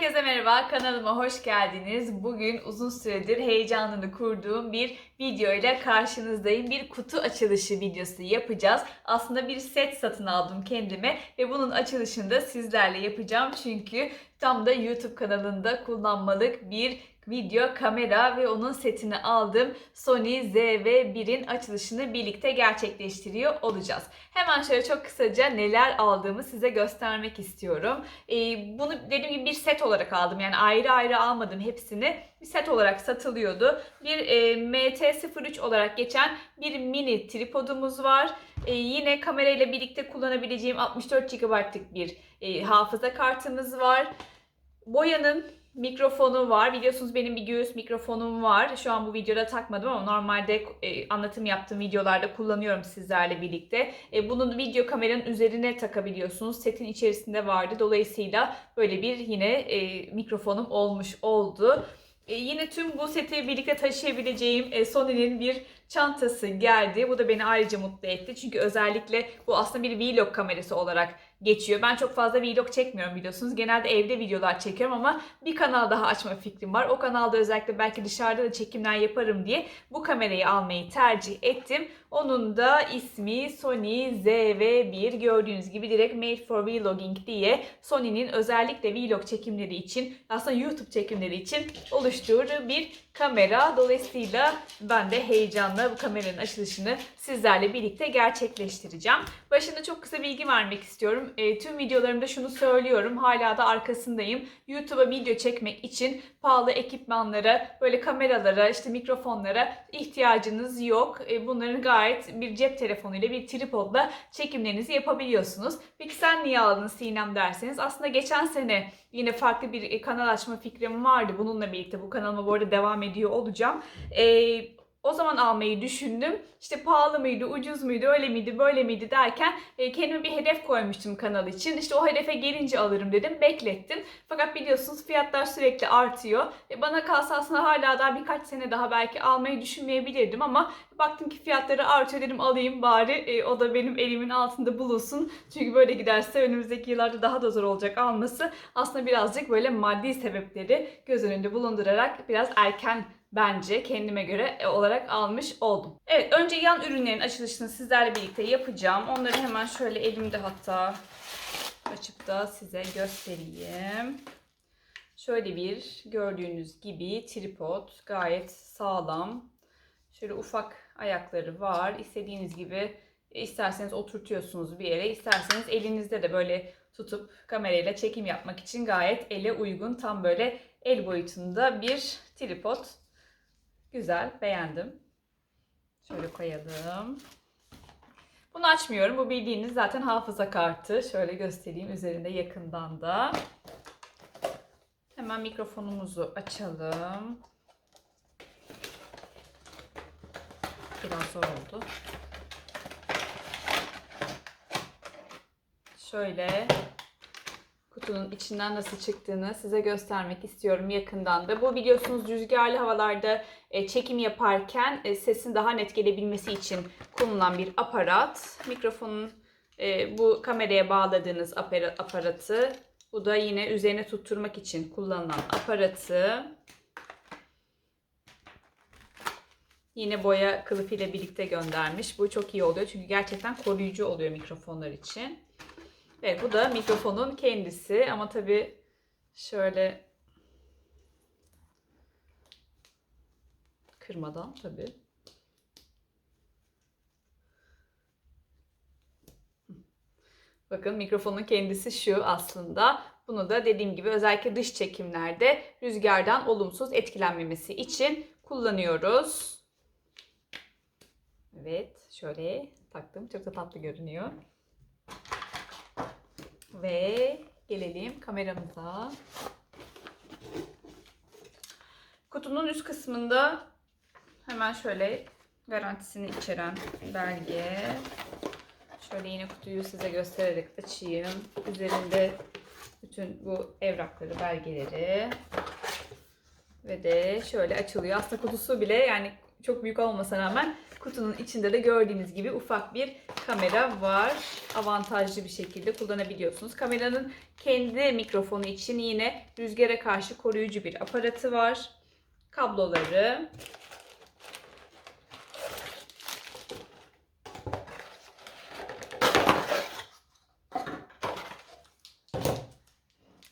Herkese merhaba, kanalıma hoş geldiniz. Bugün uzun süredir heyecanını kurduğum bir video ile karşınızdayım. Bir kutu açılışı videosu yapacağız. Aslında bir set satın aldım kendime ve bunun açılışını da sizlerle yapacağım. Çünkü tam da YouTube kanalında kullanmalık bir video, kamera ve onun setini aldım. Sony ZV-1'in açılışını birlikte gerçekleştiriyor olacağız. Hemen şöyle çok kısaca neler aldığımı size göstermek istiyorum. Ee, bunu dediğim gibi bir set olarak aldım. Yani ayrı ayrı almadım hepsini. Bir set olarak satılıyordu. Bir e, MT-03 olarak geçen bir mini tripodumuz var. E, yine kamerayla birlikte kullanabileceğim 64 GB'lık bir e, hafıza kartımız var. Boyanın mikrofonu var. Biliyorsunuz benim bir göğüs mikrofonum var. Şu an bu videoda takmadım ama normalde e, anlatım yaptığım videolarda kullanıyorum sizlerle birlikte. E, bunun video kameranın üzerine takabiliyorsunuz. Setin içerisinde vardı. Dolayısıyla böyle bir yine e, mikrofonum olmuş oldu. E, yine tüm bu seti birlikte taşıyabileceğim e, Sony'nin bir çantası geldi. Bu da beni ayrıca mutlu etti. Çünkü özellikle bu aslında bir vlog kamerası olarak geçiyor. Ben çok fazla vlog çekmiyorum biliyorsunuz. Genelde evde videolar çekiyorum ama bir kanal daha açma fikrim var. O kanalda özellikle belki dışarıda da çekimler yaparım diye bu kamerayı almayı tercih ettim. Onun da ismi Sony ZV-1 gördüğünüz gibi direkt Made for Vlogging diye Sony'nin özellikle vlog çekimleri için aslında YouTube çekimleri için oluşturduğu bir kamera. Dolayısıyla ben de heyecanla bu kameranın açılışını sizlerle birlikte gerçekleştireceğim. Başında çok kısa bilgi vermek istiyorum. E, tüm videolarımda şunu söylüyorum. Hala da arkasındayım. YouTube'a video çekmek için pahalı ekipmanlara, böyle kameralara, işte mikrofonlara ihtiyacınız yok. E, bunların gayet bir cep telefonuyla, bir tripodla çekimlerinizi yapabiliyorsunuz. Peki sen niye aldın Sinem derseniz aslında geçen sene yine farklı bir kanal açma fikrim vardı. Bununla birlikte bu kanalıma bu arada devam ediyor olacağım. E, o zaman almayı düşündüm. İşte pahalı mıydı, ucuz muydu, öyle miydi, böyle miydi derken e, kendime bir hedef koymuştum kanal için. İşte o hedefe gelince alırım dedim. Beklettim. Fakat biliyorsunuz fiyatlar sürekli artıyor. E, bana kalsa aslında hala daha birkaç sene daha belki almayı düşünmeyebilirdim ama baktım ki fiyatları artıyor dedim alayım bari e, o da benim elimin altında bulunsun. Çünkü böyle giderse önümüzdeki yıllarda daha da zor olacak alması. Aslında birazcık böyle maddi sebepleri göz önünde bulundurarak biraz erken bence kendime göre e, olarak almış oldum. Evet önce yan ürünlerin açılışını sizlerle birlikte yapacağım. Onları hemen şöyle elimde hatta açıp da size göstereyim. Şöyle bir gördüğünüz gibi tripod gayet sağlam. Şöyle ufak ayakları var. İstediğiniz gibi e, isterseniz oturtuyorsunuz bir yere, isterseniz elinizde de böyle tutup kamerayla çekim yapmak için gayet ele uygun. Tam böyle el boyutunda bir tripod. Güzel, beğendim. Şöyle koyalım. Bunu açmıyorum. Bu bildiğiniz zaten hafıza kartı. Şöyle göstereyim üzerinde yakından da. Hemen mikrofonumuzu açalım. Biraz zor oldu. Şöyle kutunun içinden nasıl çıktığını size göstermek istiyorum yakından da. Bu biliyorsunuz rüzgarlı havalarda e, çekim yaparken e, sesin daha net gelebilmesi için kullanılan bir aparat. Mikrofonun e, bu kameraya bağladığınız apara- aparatı. Bu da yine üzerine tutturmak için kullanılan aparatı. Yine boya kılıfıyla birlikte göndermiş. Bu çok iyi oluyor çünkü gerçekten koruyucu oluyor mikrofonlar için. Evet bu da mikrofonun kendisi ama tabi şöyle kırmadan tabi. Bakın mikrofonun kendisi şu aslında. Bunu da dediğim gibi özellikle dış çekimlerde rüzgardan olumsuz etkilenmemesi için kullanıyoruz. Evet şöyle taktım. Çok da tatlı görünüyor. Ve gelelim kameramıza. Kutunun üst kısmında hemen şöyle garantisini içeren belge. Şöyle yine kutuyu size göstererek açayım. Üzerinde bütün bu evrakları, belgeleri ve de şöyle açılıyor. Aslında kutusu bile yani çok büyük olmasına rağmen kutunun içinde de gördüğünüz gibi ufak bir kamera var. Avantajlı bir şekilde kullanabiliyorsunuz. Kameranın kendi mikrofonu için yine rüzgara karşı koruyucu bir aparatı var. Kabloları,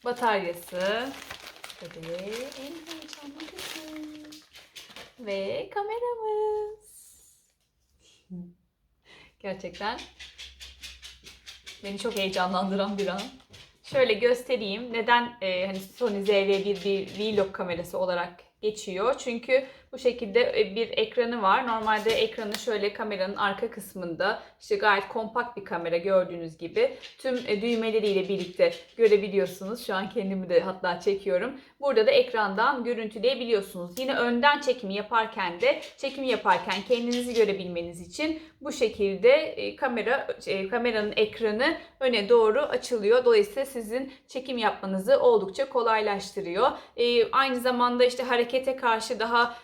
bataryası ve en heyecanlı kısım ve kameramız. Gerçekten beni çok heyecanlandıran bir an. Şöyle göstereyim. Neden e, hani Sony ZV-1 bir vlog kamerası olarak geçiyor? Çünkü bu şekilde e, bir ekranı var. Normalde ekranı şöyle kameranın arka kısmında işte gayet kompakt bir kamera gördüğünüz gibi. Tüm e, düğmeleriyle birlikte görebiliyorsunuz. Şu an kendimi de hatta çekiyorum. Burada da ekrandan görüntüleyebiliyorsunuz. Yine önden çekimi yaparken de çekimi yaparken kendinizi görebilmeniz için bu şekilde e, kamera kameranın ekranı öne doğru açılıyor. Dolayısıyla sizin çekim yapmanızı oldukça kolaylaştırıyor. Aynı zamanda işte harekete karşı daha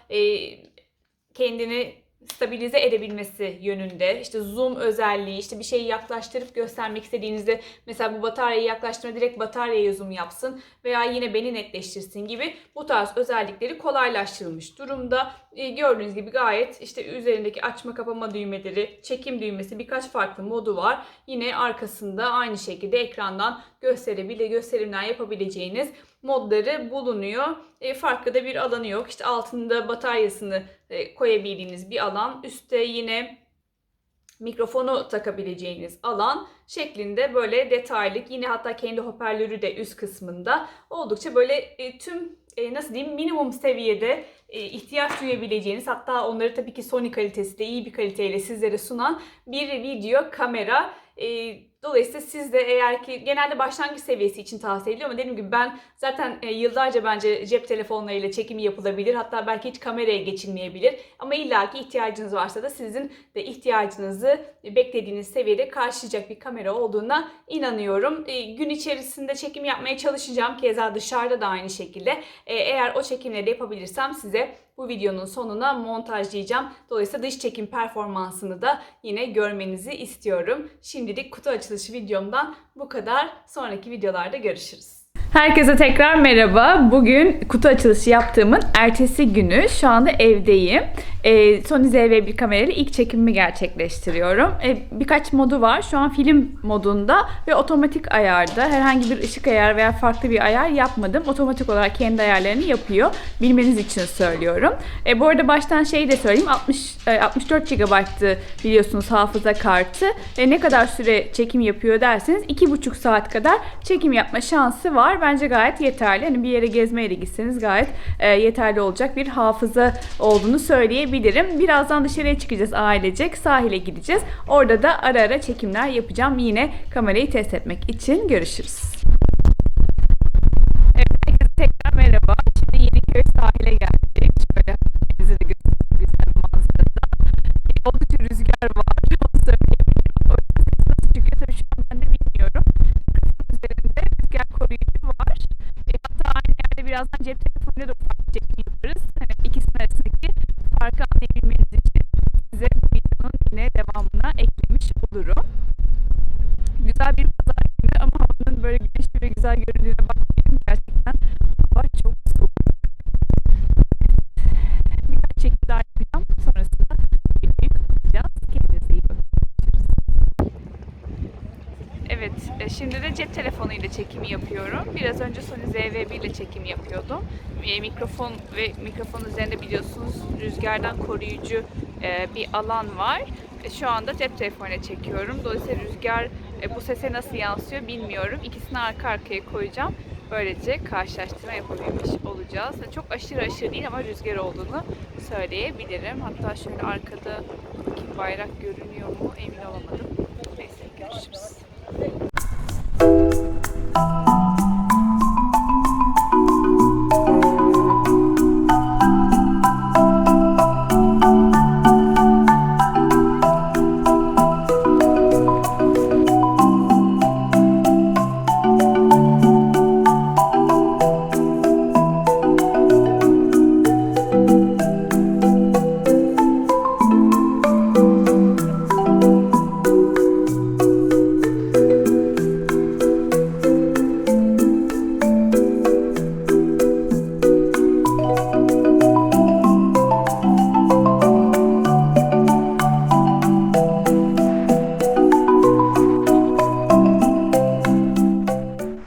kendini stabilize edebilmesi yönünde işte zoom özelliği işte bir şeyi yaklaştırıp göstermek istediğinizde mesela bu bataryayı yaklaştırma direkt bataryaya zoom yapsın veya yine beni netleştirsin gibi bu tarz özellikleri kolaylaştırılmış durumda. E, gördüğünüz gibi gayet işte üzerindeki açma kapama düğmeleri, çekim düğmesi birkaç farklı modu var. Yine arkasında aynı şekilde ekrandan gösterebilir, gösterimler yapabileceğiniz modları bulunuyor. E, farklı da bir alanı yok. İşte altında bataryasını e, koyabildiğiniz bir alan. Üstte yine mikrofonu takabileceğiniz alan şeklinde böyle detaylı yine hatta kendi hoparlörü de üst kısmında oldukça böyle e, tüm e, nasıl diyeyim minimum seviyede e, ihtiyaç duyabileceğiniz hatta onları tabii ki Sony kalitesi de iyi bir kaliteyle sizlere sunan bir video kamera. E, Dolayısıyla siz de eğer ki genelde başlangıç seviyesi için tavsiye ediliyor ama dediğim gibi ben zaten e, yıllarca bence cep telefonlarıyla çekimi yapılabilir. Hatta belki hiç kameraya geçilmeyebilir. Ama illaki ihtiyacınız varsa da sizin de ihtiyacınızı beklediğiniz seviyede karşılayacak bir kamera olduğuna inanıyorum. E, gün içerisinde çekim yapmaya çalışacağım. Keza dışarıda da aynı şekilde. E, eğer o çekimleri yapabilirsem size bu videonun sonuna montajlayacağım. Dolayısıyla dış çekim performansını da yine görmenizi istiyorum. Şimdilik kutu açılışı videomdan bu kadar. Sonraki videolarda görüşürüz. Herkese tekrar merhaba. Bugün kutu açılışı yaptığımın ertesi günü. Şu anda evdeyim. Ee, Sony ZV-1 kamerayla ilk çekimimi gerçekleştiriyorum. Ee, birkaç modu var. Şu an film modunda ve otomatik ayarda. Herhangi bir ışık ayar veya farklı bir ayar yapmadım. Otomatik olarak kendi ayarlarını yapıyor. Bilmeniz için söylüyorum. Ee, bu arada baştan şeyi de söyleyeyim. 60 e, 64 GB'tı biliyorsunuz hafıza kartı. E, ne kadar süre çekim yapıyor derseniz 2,5 saat kadar çekim yapma şansı var. Bence gayet yeterli. Hani bir yere gezmeye de gitseniz gayet e, yeterli olacak bir hafıza olduğunu söyleyebilirim. Birazdan dışarıya çıkacağız ailecek. Sahile gideceğiz. Orada da ara ara çekimler yapacağım. Yine kamerayı test etmek için görüşürüz. Olurum. Güzel bir pazar günü ama havanın böyle güneşli ve güzel göründüğüne bakmayın. Gerçekten hava çok soğuk. Birkaç çekim daha yapacağım. Sonrasında videoyu kapatacağız. Kendinize iyi bakın. Evet, e, şimdi de cep telefonuyla çekimi yapıyorum. Biraz önce Sony ZV-1 ile çekim yapıyordum. E, mikrofon ve mikrofon üzerinde biliyorsunuz rüzgardan koruyucu e, bir alan var. Şu anda cep telefonuyla çekiyorum. Dolayısıyla rüzgar e, bu sese nasıl yansıyor bilmiyorum. İkisini arka arkaya koyacağım. Böylece karşılaştırma yapabilmiş olacağız. Yani çok aşırı aşırı değil ama rüzgar olduğunu söyleyebilirim. Hatta şöyle arkada bakayım bayrak görünüyor mu emin olamadım. Neyse görüşürüz.